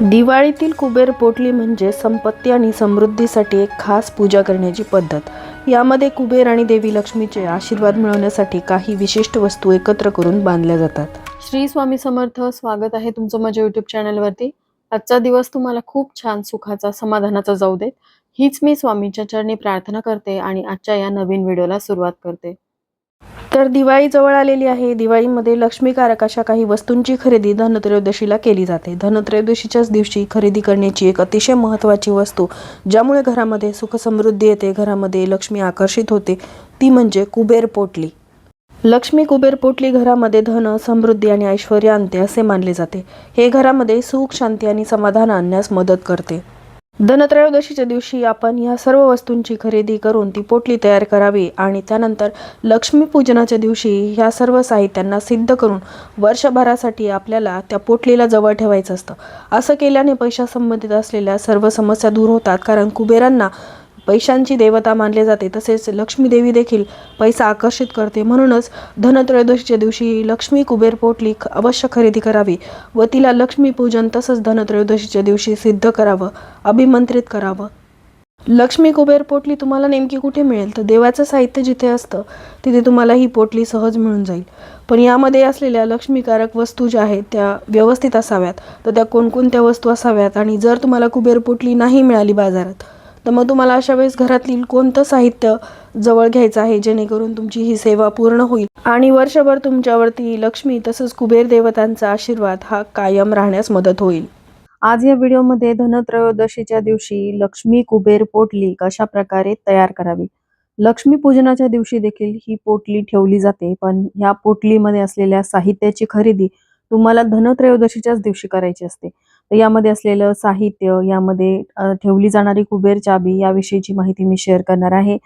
दिवाळीतील कुबेर पोटली म्हणजे संपत्ती आणि समृद्धीसाठी एक खास पूजा करण्याची पद्धत. यामध्ये कुबेर आणि देवी लक्ष्मीचे आशीर्वाद मिळवण्यासाठी काही विशिष्ट वस्तू एकत्र करून बांधल्या जातात. श्री स्वामी समर्थ स्वागत आहे तुमचं माझ्या युट्यूब चॅनलवरती आजचा दिवस तुम्हाला खूप छान सुखाचा समाधानाचा जाऊ देत. हीच मी स्वामीच्या चरणी प्रार्थना करते आणि आजच्या या नवीन व्हिडिओला सुरुवात करते. तर दिवाळी जवळ आलेली आहे. दिवाळीमध्ये लक्ष्मीकारक अशा काही वस्तूंची खरेदी धनत्रयोदशीला केली जाते. धनत्रयोदशीच्याच दिवशी खरेदी करण्याची एक अतिशय महत्त्वाची वस्तू ज्यामुळे घरामध्ये सुखसमृद्धी येते घरामध्ये लक्ष्मी आकर्षित होते ती म्हणजे कुबेर पोटली. लक्ष्मी कुबेर पोटली घरामध्ये धन समृद्धी आणि ऐश्वर आणते असे मानले जाते. हे घरामध्ये सुख शांती आणि समाधान आणण्यास मदत करते. धनत्रयोदशीच्या दिवशी आपण या सर्व वस्तूंची खरेदी करून ती पोटली तयार करावी आणि त्यानंतर लक्ष्मीपूजनाच्या दिवशी ह्या सर्व साहित्यांना सिद्ध करून वर्षभरासाठी आपल्याला त्या पोटलीला जवळ ठेवायचं असतं. असं केल्याने पैशासंबंधित असलेल्या सर्व समस्या दूर होतात कारण कुबेरांना पैशांची देवता मानले जाते तसेच लक्ष्मी देवी देखील पैसा आकर्षित करते. म्हणूनच धनत्रयोदशीच्या दिवशी लक्ष्मी कुबेर पोटली अवश्य खरेदी करावी व तिला लक्ष्मीपूजन तसंच धनत्रयोदशीच्या दिवशी सिद्ध करावं अभिमंत्रित करावं. लक्ष्मी कुबेर पोटली तुम्हाला नेमकी कुठे मिळेल? तर देवाचं साहित्य जिथे असतं तिथे तुम्हाला ही पोटली सहज मिळून जाईल. पण यामध्ये असलेल्या लक्ष्मीकारक वस्तू ज्या आहेत त्या व्यवस्थित असाव्यात. तर त्या कोणकोणत्या वस्तू असाव्यात? आणि जर तुम्हाला कुबेर पोटली नाही मिळाली बाजारात तर मग तुम्हाला अशा वेळेस घरातील कोणतं साहित्य जवळ घ्यायचं आहे? जेणेकरून तुमची ही सेवा पूर्ण होईल. आणि वर्षभर तुमच्यावरती लक्ष्मी तसंच कुबेर देवतांचा आशीर्वाद हा कायम राहण्यास मदत होईल. आज या व्हिडिओमध्ये धनत्रयोदशीच्या दिवशी लक्ष्मी कुबेर पोटली कशा प्रकारे तयार करावी? लक्ष्मी पूजनाच्या दिवशी देखील ही पोटली ठेवली जाते. पण ह्या पोटलीमध्ये असलेल्या साहित्याची खरेदी तुम्हाला धनत्रयोदशीच्याच दिवशी करायची असते. यामध्ये असलेलं साहित्य यामध्ये ठेवली जाणारी कुबेर चाबी याविषयीची माहिती मी शेअर करणार आहे.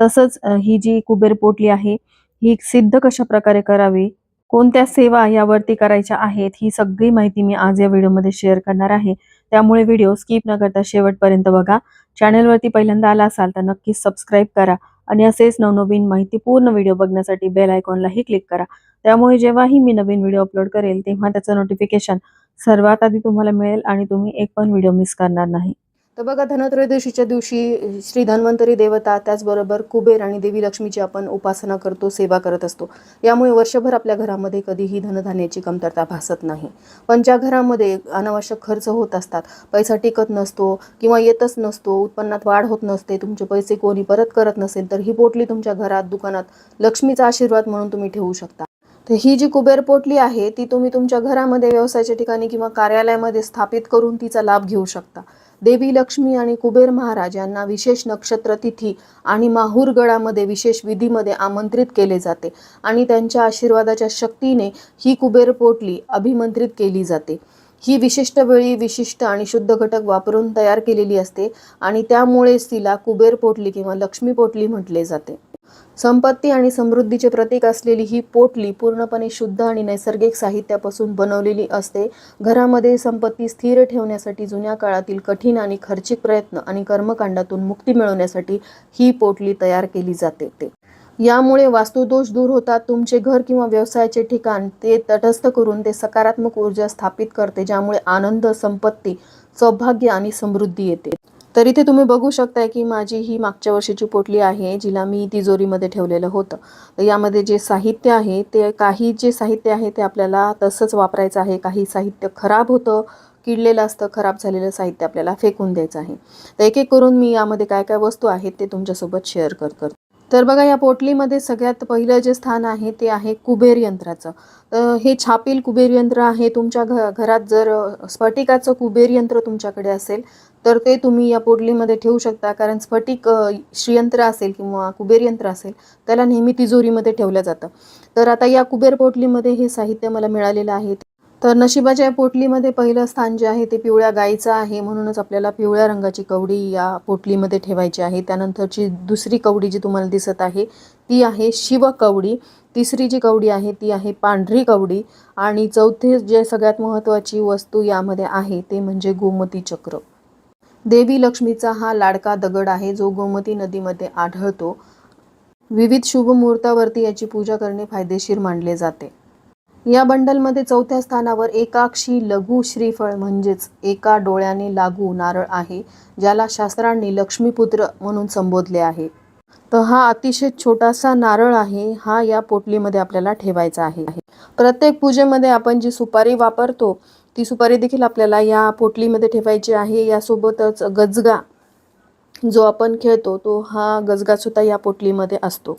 तसंच ही जी कुबेर पोटली आहे ही सिद्ध कशा प्रकारे करावी कोणत्या सेवा यावरती करायच्या आहेत ही सगळी माहिती मी आज या व्हिडिओमध्ये शेअर करणार आहे. त्यामुळे व्हिडिओ स्किप न करता शेवटपर्यंत बघा. चॅनलवरती पहिल्यांदा आला असाल तर नक्कीच सबस्क्राईब करा आणि असेच नवनवीन माहिती पूर्ण व्हिडिओ बघण्यासाठी बेल आयकॉनलाही क्लिक करा. त्यामुळे जेव्हाही मी नवीन व्हिडिओ अपलोड करेल तेव्हा त्याचं नोटिफिकेशन सर्वात आधी तुम्हाला मिळेल आणि तुम्ही एक पण व्हिडिओ मिस करणार नाही. तर बघा धनत्रयोदशीच्या दिवशी श्री धन्वंतरी देवता त्याचबरोबर कुबेर आणि देवी लक्ष्मीची आपण उपासना करतो सेवा करत असतो. यामुळे वर्षभर आपल्या घरामध्ये कधीही धनधान्याची कमतरता भासत नाही. पण ज्या घरामध्ये अनावश्यक खर्च होत असतात पैसा टिकत नसतो किंवा येतच नसतो उत्पन्नात वाढ होत नसते तुमचे पैसे कोणी परत करत नसेल तर ही पोटली तुमच्या घरात दुकानात लक्ष्मीचा आशीर्वाद म्हणून तुम्ही ठेवू शकता. तर ही जी कुबेर पोटली आहे ती तुम्ही तुमच्या घरामध्ये व्यवसायाच्या ठिकाणी किंवा कार्यालयामध्ये स्थापित करून तिचा लाभ घेऊ शकता. देवी लक्ष्मी आणि कुबेर महाराज यांना विशेष नक्षत्र तिथी आणि माहूरगडामध्ये विशेष विधीमध्ये आमंत्रित केले जाते आणि त्यांच्या आशीर्वादाच्या शक्तीने ही कुबेर पोटली अभिमंत्रित केली जाते. ही विशिष्ट वेळी विशिष्ट आणि शुद्ध घटक वापरून तयार केलेली असते आणि त्यामुळेच तिला कुबेर पोटली किंवा लक्ष्मी पोटली म्हटले जाते. संपत्ती आणि समृद्धीचे प्रतीक असलेली ही पोटली पूर्णपणे शुद्ध आणि नैसर्गिक साहित्यापासून बनवलेली असते. घरामध्ये संपत्ती स्थिर ठेवण्यासाठी जुन्या काळातील कठीण आणि खर्चिक प्रयत्न आणि कर्मकांडातून मुक्ती मिळवण्यासाठी ही पोटली तयार केली जाते. ते यामुळे वास्तुदोष दूर होतात. तुमचे घर किंवा व्यवसायाचे ठिकाण ते तटस्थ करून ते सकारात्मक ऊर्जा स्थापित करते ज्यामुळे आनंद संपत्ती सौभाग्य आणि समृद्धी येते. तर इथे तुम्ही बघू शकताय की माझी ही मागच्या वर्षीची पोटली आहे जिला मी तिजोरीमध्ये ठेवलेलं होतं. तर यामध्ये जे साहित्य आहे ते काही जे साहित्य आहे ते आपल्याला तसंच वापरायचं आहे. काही साहित्य खराब होतं किडलेलं असतं खराब झालेलं साहित्य आपल्याला फेकून द्यायचं आहे. तर एक एक करून मी यामध्ये काय काय वस्तू आहेत ते तुमच्यासोबत शेअर कर कर तर बघा या पोटलीमध्ये सगळ्यात पहिलं जे स्थान आहे ते आहे कुबेर यंत्राचं. तर हे छापील कुबेर यंत्र आहे. तुमच्या घ घरात जर स्फटिकाचं कुबेर यंत्र तुमच्याकडे असेल तर ते तुम्ही या पोटलीमध्ये ठेवू शकता. कारण स्फटिक श्रीयंत्र असेल किंवा कुबेर यंत्र असेल त्याला नेहमी तिजोरीमध्ये ठेवलं जातं. तर आता या कुबेर पोटलीमध्ये हे साहित्य मला मिळालेलं आहे. तर नशिबाच्या या पोटलीमध्ये पहिलं स्थान जे आहे ते पिवळ्या गाईचं आहे. म्हणूनच आपल्याला पिवळ्या रंगाची कवडी या पोटलीमध्ये ठेवायची आहे. त्यानंतरची दुसरी कवडी जी तुम्हाला दिसत आहे ती आहे शिवकवडी तिसरी जी कवडी आहे ती आहे पांढरी कवडी. आणि चौथी जे सगळ्यात महत्त्वाची वस्तू यामध्ये आहे ते म्हणजे गोमती चक्र. देवी लक्ष्मीचा हा लाडका दगड आहे जो गोमती नदीमध्ये आढळतो. विविध शुभ मुहूर्तावरती याची पूजा करणे फायदेशीर मानले जाते. या बंडलमध्ये चौथ्या स्थानावर एकाक्षी लघु श्रीफळ म्हणजेच एका डोळ्याने लागू नारळ आहे ज्याला शास्त्रांनी लक्ष्मीपुत्र म्हणून संबोधले आहे. तर हा अतिशय छोटासा नारळ आहे हा या पोटलीमध्ये आपल्याला ठेवायचा आहे. प्रत्येक पूजेमध्ये आपण जी सुपारी वापरतो ती सुपारी देखील आपल्याला या पोटलीमध्ये ठेवायची आहे. यासोबतच गजगा जो आपण खेळतो तो हा गजगासुद्धा या पोटलीमध्ये असतो.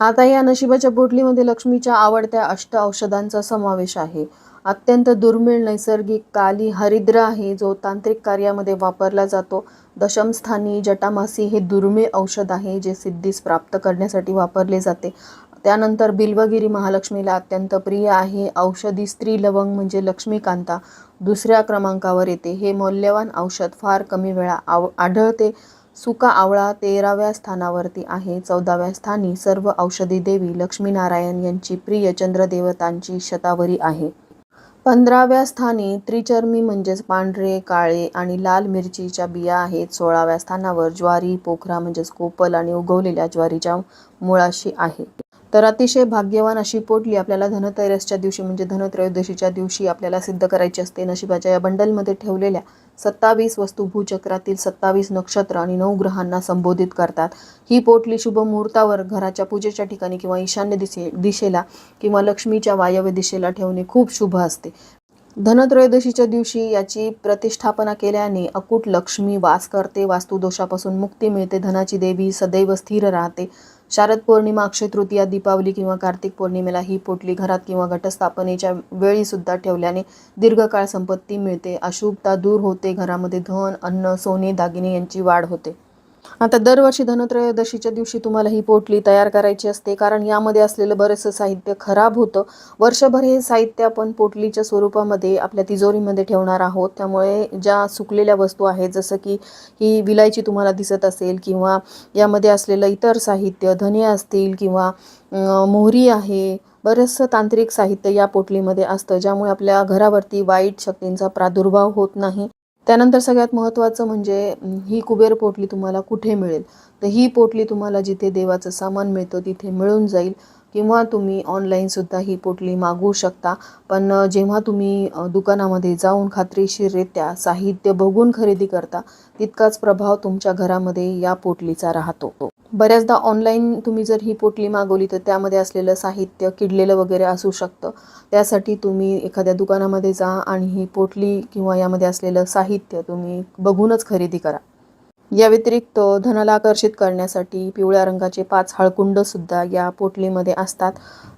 आता या नशिबाच्या पोटलीमध्ये लक्ष्मीच्या आवडत्या अष्ट औषधांचा समावेश आहे. अत्यंत दुर्मिळ नैसर्गिक काली हरिद्र आहे जो तांत्रिक कार्यामध्ये वापरला जातो. दशमस्थानी जटामासी हे दुर्मिळ औषध आहे जे सिद्धीस प्राप्त करण्यासाठी वापरले जाते. त्यानंतर बिल्वगिरी महालक्ष्मीला अत्यंत प्रिय आहे. औषधी स्त्री लवंग म्हणजे लक्ष्मीकांता दुसऱ्या क्रमांकावर येते. हे मौल्यवान औषध फार कमी वेळा आव आढळते. सुका आवळा तेराव्या स्थानावरती आहे. चौदाव्या स्थानी सर्व औषधी देवी लक्ष्मीनारायण यांची प्रिय चंद्रदेवतांची शतावरी आहे. पंधराव्या स्थानी त्रिचर्मी म्हणजेच पांढरे काळे आणि लाल मिरचीच्या बिया आहेत. सोळाव्या स्थानावर ज्वारी पोखरा म्हणजेच कोपल आणि उगवलेल्या ज्वारीच्या मुळाशी आहे. तर अतिशय भाग्यवान अशी पोटली आपल्याला धनतेरसच्या दिवशी म्हणजे धनत्रयोदशीच्या दिवशी आपल्याला सिद्ध करायची असते. नशिबाच्या या बंडलमध्ये ठेवलेल्या सत्तावीस वस्तू भूचक्रातील सत्तावीस नक्षत्र आणि नऊ ग्रहांना संबोधित करतात. ही पोटली शुभ मुहूर्तावर घराच्या पूजेच्या ठिकाणी किंवा ईशान्य दिशे दिशेला किंवा लक्ष्मीच्या वायव्य दिशेला ठेवणे खूप शुभ असते. धनत्रयोदशीच्या दिवशी याची प्रतिष्ठापना केल्याने अकूट लक्ष्मी वास करते. वास्तुदोषापासून मुक्ती मिळते. धनाची देवी सदैव स्थिर राहते. शारद पौर्णिमा अक्षय तृतीया दीपावली किंवा कार्तिक पौर्णिमेला ही पोटली घरात किंवा घटस्थापनेच्या वेळी सुद्धा ठेवल्याने दीर्घकाळ संपत्ती मिळते. अशुभता दूर होते. घरामध्ये धन अन्न सोने दागिने यांची वाढ होते. आता दरवर्षी धनत्रयोदशीच्या दिवशी तुम्हाला ही पोटली तयार करायची असते कारण यामध्ये असलेलं बरेचसं साहित्य खराब होतं. वर्षभर हे साहित्य आपण पोटलीच्या स्वरूपामध्ये आपल्या तिजोरीमध्ये ठेवणार आहोत. त्यामुळे ज्या सुकलेल्या वस्तू आहेत जसं की ही विलायची तुम्हाला दिसत असेल किंवा यामध्ये असलेलं इतर साहित्य धने असतील किंवा मोहरी आहे बरंचसं तांत्रिक साहित्य या पोटलीमध्ये असतं ज्यामुळे आपल्या घरावरती वाईट शक्तींचा प्रादुर्भाव होत नाही. त्यानंतर सगळ्यात महत्त्वाचं म्हणजे ही कुबेर पोटली तुम्हाला कुठे मिळेल? तर ही पोटली तुम्हाला जिथे देवाचं सामान मिळतं तिथे मिळून जाईल. किंवा तुम्ही ऑनलाईनसुद्धा ही पोटली मागवू शकता. पण जेव्हा तुम्ही दुकानामध्ये जाऊन खात्रीशीररित्या साहित्य बघून खरेदी करता तितकाच प्रभाव तुमच्या घरामध्ये या पोटलीचा राहतो. बऱ्याचदा ऑनलाईन तुम्ही जर ही पोटली मागवली तर त्यामध्ये असलेलं साहित्य किडलेलं वगैरे असू शकतं. त्यासाठी तुम्ही एखाद्या दुकानामध्ये जा आणि ही पोटली किंवा यामध्ये असलेलं साहित्य तुम्ही बघूनच खरेदी करा. या व्यतिरिक्त धनाला आकर्षित करण्यासाठी पिवळ्या रंगाचे पाच हळकुंडसुद्धा या पोटलीमध्ये असतात.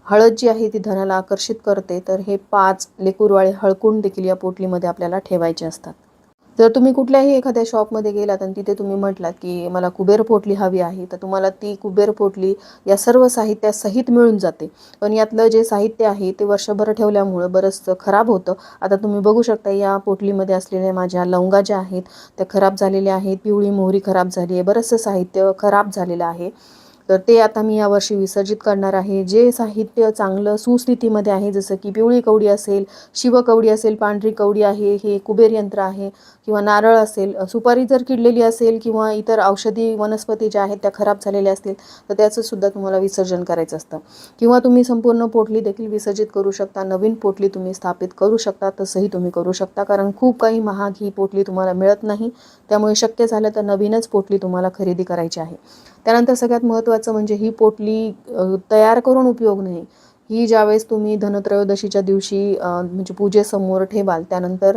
हळद जी आहे ती धनाला आकर्षित करते तर हे पाच लेकुरवाळे हळकुंड देखील या पोटलीमध्ये आपल्याला ठेवायचे असतात. जर तुम्ही कुठल्याही एखाद्या शॉपमध्ये गेलात आणि तिथे तुम्ही म्हटलात की मला कुबेर पोटली हवी आहे तर तुम्हाला ती कुबेर पोटली या सर्व साहित्यासहित मिळून जाते. पण यातलं जे साहित्य आहे ते वर्षभर ठेवल्यामुळं बरंचसं खराब होतं. आता तुम्ही बघू शकता या पोटलीमध्ये असलेल्या माझ्या लवंगा ज्या आहेत त्या खराब झालेल्या आहेत पिवळी मोहरी खराब झाली आहे बरंचसं साहित्य खराब झालेलं आहे. तर ते आता मी यावर्षी विसर्जित करणार आहे. जे साहित्य चांगलं सुस्थितीमध्ये आहे जसं की पिवळी कवडी असेल शिवकवडी असेल पांढरी कवडी आहे हे कुबेर यंत्र आहे किंवा नारळ असेल सुपारी जर किडलेली असेल किंवा इतर औषधी वनस्पती ज्या आहेत त्या खराब झालेल्या असतील तर त्याचं सुद्धा तुम्हाला विसर्जन करायचं असतं. किंवा तुम्ही संपूर्ण पोटली देखील विसर्जित करू शकता नवीन पोटली तुम्ही स्थापित करू शकता तसंही तुम्ही करू शकता. कारण खूप काही महाग ही पोटली तुम्हाला मिळत नाही. त्यामुळे शक्य झालं तर नवीनच पोटली तुम्हाला खरेदी करायची आहे. त्यानंतर सगळ्यात महत्त्वाचं म्हणजे ही पोटली तयार करून उपयोग नाही. ही ज्यावेळेस तुम्ही धनत्रयोदशीच्या दिवशी म्हणजे पूजेसमोर ठेवाल त्यानंतर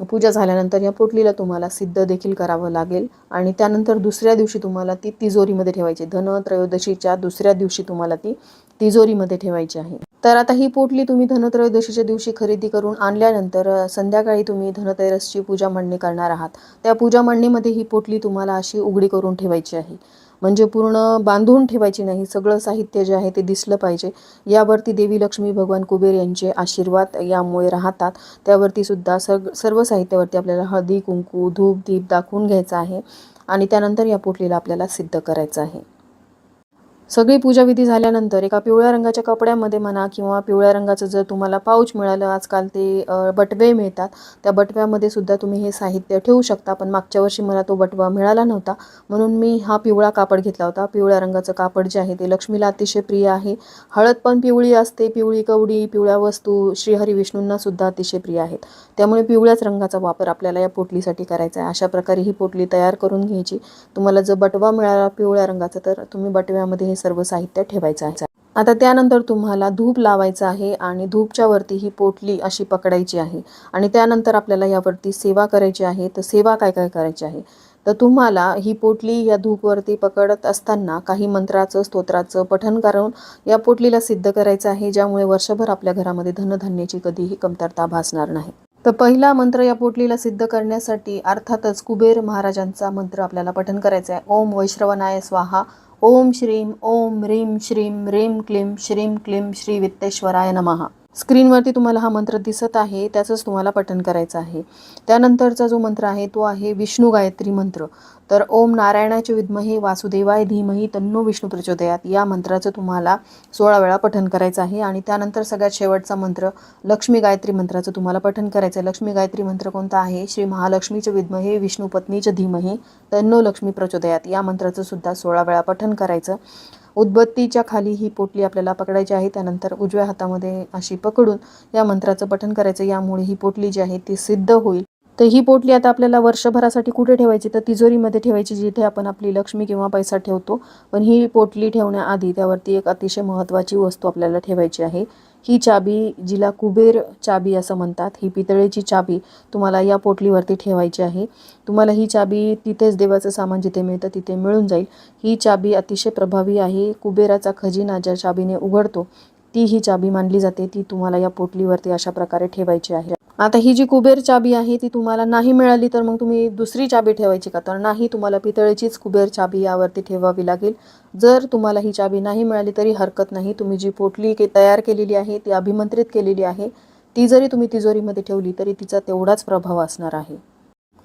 पूजा झाल्यानंतर या पोटलीला तुम्हाला सिद्ध देखील करावं लागेल. आणि त्यानंतर दुसऱ्या दिवशी तुम्हाला ती तिजोरीमध्ये ठेवायची. धनत्रयोदशीच्या दुसऱ्या दिवशी तुम्हाला ती तिजोरीमध्ये ठेवायची आहे. तर आता ही पोटली तुम्ही धनत्रयोदशीच्या दिवशी खरेदी करून आणल्यानंतर संध्याकाळी तुम्ही धनतेरसची पूजा मांडणी करणार आहात. त्या पूजा मांडणीमध्ये ही पोटली तुम्हाला अशी उघडी करून ठेवायची आहे. म्हणजे पूर्ण बांधून ठेवायची नाही. सगळं साहित्य जे आहे ते दिसलं पाहिजे. यावरती देवी लक्ष्मी भगवान कुबेर यांचे आशीर्वाद यामुळे राहतात. त्यावरती सुद्धा सग सर्व साहित्यावरती आपल्याला हळदी कुंकू धूप दीप दाखवून घ्यायचा आहे. आणि त्यानंतर या पोटलीला आपल्याला सिद्ध करायचं आहे. सगळी पूजाविधी झाल्यानंतर एका पिवळ्या रंगाच्या कपड्यामध्ये म्हणा किंवा पिवळ्या रंगाचं जर तुम्हाला पाऊच मिळालं आजकाल ते बटवे मिळतात. त्या बटव्यामध्ये सुद्धा तुम्ही हे साहित्य ठेवू शकता पण मागच्या वर्षी मला तो बटवा मिळाला नव्हता. म्हणून मी हा पिवळा कापड घेतला होता. पिवळ्या रंगाचं कापड जे आहे ते लक्ष्मीला अतिशय प्रिय आहे. हळद पण पिवळी असते पिवळी कवडी पिवळ्या वस्तू श्रीहरी विष्णूंना सुद्धा अतिशय प्रिय आहेत. त्यामुळे पिवळ्याच रंगाचा वापर आपल्याला या पोटलीसाठी करायचा आहे. अशा प्रकारे ही पोटली तयार करून घ्यायची. तुम्हाला जर बटवा मिळाला पिवळ्या रंगाचा तर तुम्ही बटव्यामध्ये हे सर्व साहित्य ठेवायचं आहे. आता त्यानंतर तुम्हाला धूप लावायचा आहे आणि धूपच्या वरती ही पोटली अशी पकडायची आहे. आणि त्यानंतर आपल्याला यावरती सेवा करायची आहे. तर सेवा काय काय करायची आहे? तर तुम्हाला ही पोटली या धूपवरती पकडत असताना काही मंत्राचं स्तोत्राचं पठन करून या पोटलीला सिद्ध करायचं आहे ज्यामुळे वर्षभर आपल्या घरामध्ये धनधान्याची कधीही कमतरता भासणार नाही. तर पहिला मंत्र या पोटलीला सिद्ध करण्यासाठी अर्थातच कुबेर महाराजांचा मंत्र आपल्याला पठन करायचा आहे. ओम वैश्रवनाय स्वाहा. ओम श्रीम ओम ह्रीम श्रीम रेम क्लीम श्रीम क्लीम श्री वित्तेश्वराय नमः। स्क्रीनवरती तुम्हाला हा मंत्र दिसत आहे त्याचंच तुम्हाला पठन करायचं आहे. त्यानंतरचा जो मंत्र आहे तो आहे विष्णू गायत्री मंत्र. तर ओम नारायणाचे विद्महे वासुदेवाय धीमही तन्नो विष्णू प्रचोदयात. या मंत्राचं तुम्हाला सोळा वेळा पठन करायचं आहे. आणि त्यानंतर सगळ्यात शेवटचा मंत्र लक्ष्मी गायत्री मंत्राचं तुम्हाला पठन करायचं आहे. लक्ष्मी गायत्री मंत्र कोणता आहे? श्री महालक्ष्मीचे विद्महे विष्णू पत्नीचे धीमही तन्नो लक्ष्मी प्रचोदयात. या मंत्राचं सुद्धा सोळा वेळा पठन करायचं. उदबत्तीच्या खाली ही पोटली आपल्याला पकडायची आहे. त्यानंतर उजव्या हातामध्ये अशी पकडून या मंत्राचं पठण करायचं. यामुळे ही पोटली जी आहे ती सिद्ध होईल. तर ही पोटली आता आपल्याला वर्षभरासाठी कुठे ठेवायची? तर तिजोरीमध्ये ठेवायची जिथे आपण आपली लक्ष्मी किंवा पैसा ठेवतो. पण ही पोटली ठेवण्याआधी त्यावरती एक अतिशय महत्त्वाची वस्तू आपल्याला ठेवायची आहे. ही चाबी जिला कुबेर चाबी असं म्हणतात ही पितळेची चाबी तुम्हाला या पोटलीवरती ठेवायची आहे. तुम्हाला ही चाबी तिथेच देवाचं सामान जिथे मिळतं तिथे मिळून जाईल. ही चाबी अतिशय प्रभावी आहे. कुबेराचा खजिना ज्या चाबीने उघडतो ती ही चाबी मानली जाते. ती तुम्हाला या पोटलीवरती अशा प्रकारे ठेवायची आहे. आता ही जी कुबेर चाबी आहे ती तुम्हाला नाही मिळाली तर मग तुम्ही दुसरी चाबी ठेवायची का? तर नाही तुम्हाला पितळेचीच कुबेर चाबी यावरती ठेवावी लागेल. जर तुम्हाला ही चाबी नाही मिळाली तरी हरकत नाही. तुम्ही जी पोटली के तयार केलेली आहे ती अभिमंत्रित केलेली आहे ती जरी तुम्ही तिजोरीमध्ये ठेवली तरी तिचा तेवढाच प्रभाव असणार आहे.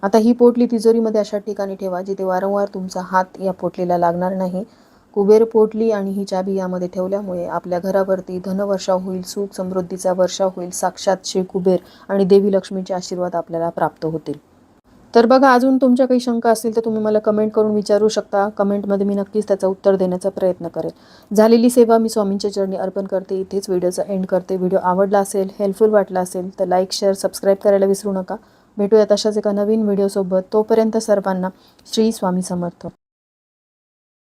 आता ही पोटली तिजोरीमध्ये अशा ठिकाणी ठेवा जिथे वारंवार तुमचा हात या पोटलीला लागणार नाही. कुबेर पोटली आणि ही चाबी यामध्ये ठेवल्यामुळे आपल्या घरावरती धनवर्षा होईल सुख समृद्धीचा वर्षा होईल साक्षात श्री कुबेर आणि देवी लक्ष्मीचे आशीर्वाद आपल्याला प्राप्त होतील. तर बघा अजून तुमच्या काही शंका असतील तर तुम्ही मला कमेंट करून विचारू शकता. कमेंटमध्ये मी नक्कीच त्याचं उत्तर देण्याचा प्रयत्न करेल. झालेली सेवा मी स्वामींच्या चरणी अर्पण करते. इथेच व्हिडिओचा एंड करते. व्हिडिओ आवडला असेल हेल्पफुल वाटला असेल तर लाईक शेअर सबस्क्राईब करायला विसरू नका. भेटूयात अशाच एका नवीन व्हिडिओसोबत. तोपर्यंत सर्वांना श्री स्वामी समर्थ.